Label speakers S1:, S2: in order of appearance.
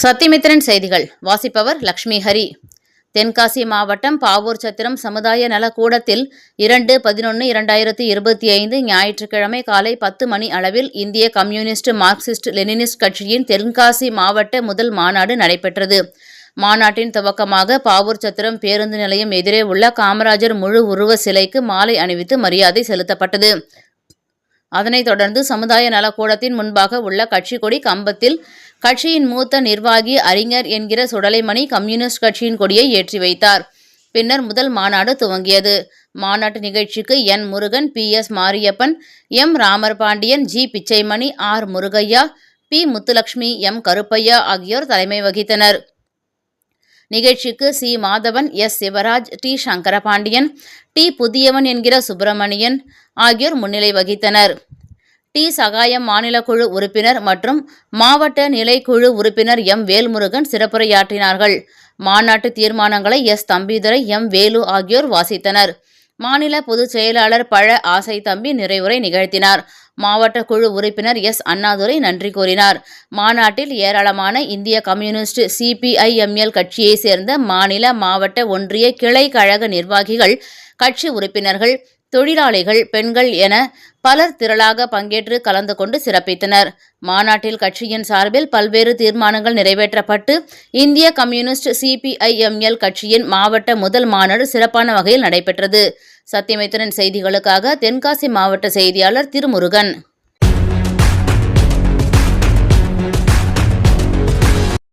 S1: சத்தியமித்திரன் செய்திகள். வாசிப்பவர் லக்ஷ்மி ஹரி. தென்காசி மாவட்டம் பாவூர் சத்திரம் சமுதாய நலக்கூடத்தில் இரண்டு பதினொன்று இரண்டாயிரத்தி இருபத்தி ஐந்து ஞாயிற்றுக்கிழமை காலை பத்து மணி அளவில் இந்திய கம்யூனிஸ்ட் மார்க்சிஸ்ட் லெனினிஸ்ட் கட்சியின் தென்காசி மாவட்ட முதல் மாநாடு நடைபெற்றது. மாநாட்டின் துவக்கமாக பாவூர் சத்திரம் பேருந்து நிலையம் எதிரே உள்ள காமராஜர் முழு உருவ சிலைக்கு மாலை அணிவித்து மரியாதை செலுத்தப்பட்டது. அதனைத் தொடர்ந்து சமுதாய நலக்கூடத்தின் முன்பாக உள்ள கட்சி கொடி கம்பத்தில் கட்சியின் மூத்த நிர்வாகி அறிஞர் என்கிற சுடலைமணி கம்யூனிஸ்ட் கட்சியின் கொடியை ஏற்றி வைத்தார். பின்னர் முதல் மாநாடு துவங்கியது. மாநாட்டு நிகழ்ச்சிக்கு N Murugan P. S. Mariappan M. Ramar Pandian G. Pichaimani R. Murugaiah P. Muthulakshmi M. Karuppiah ஆகியோர் தலைமை வகித்தனர். நிகழ்ச்சிக்கு C. Madhavan S. Sivaraj T. Sankarapandian T. Pudhiyavan என்கிற சுப்பிரமணியன் ஆகியோர் முன்னிலை வகித்தனர். டி. சகாயம் மாநில குழு உறுப்பினர் மற்றும் மாவட்ட நிலைக்குழு உறுப்பினர் எம். வேல்முருகன் சிறப்புரையாற்றினார்கள். மாநாட்டு தீர்மானங்களை எஸ். தம்பிதுரை எம். வேலு ஆகியோர் வாசித்தனர். மாநில பொதுச் செயலாளர் பழ. ஆசை தம்பி நிறைவுரை நிகழ்த்தினார். மாவட்ட குழு உறுப்பினர் எஸ். அண்ணாதுரை நன்றி கூறினார். மாநாட்டில் ஏராளமான இந்திய கம்யூனிஸ்ட் சிபிஐஎம்எல் கட்சியைச் சேர்ந்த மாநில மாவட்ட ஒன்றிய கிளை கழக நிர்வாகிகள் கட்சி உறுப்பினர்கள் தொழிலாளிகள் பெண்கள் என பலர் திரளாக பங்கேற்று கலந்து கொண்டு சிறப்பித்தனர். மாநாட்டில் கட்சியின் சார்பில் பல்வேறு தீர்மானங்கள் நிறைவேற்றப்பட்டு இந்திய கம்யூனிஸ்ட் சிபிஐஎம்எல் கட்சியின் மாவட்ட முதல் மாநாடு சிறப்பான வகையில் நடைபெற்றது. சத்தியமித்திரன் செய்திகளுக்காக தென்காசி மாவட்ட செய்தியாளர் திருமுருகன்.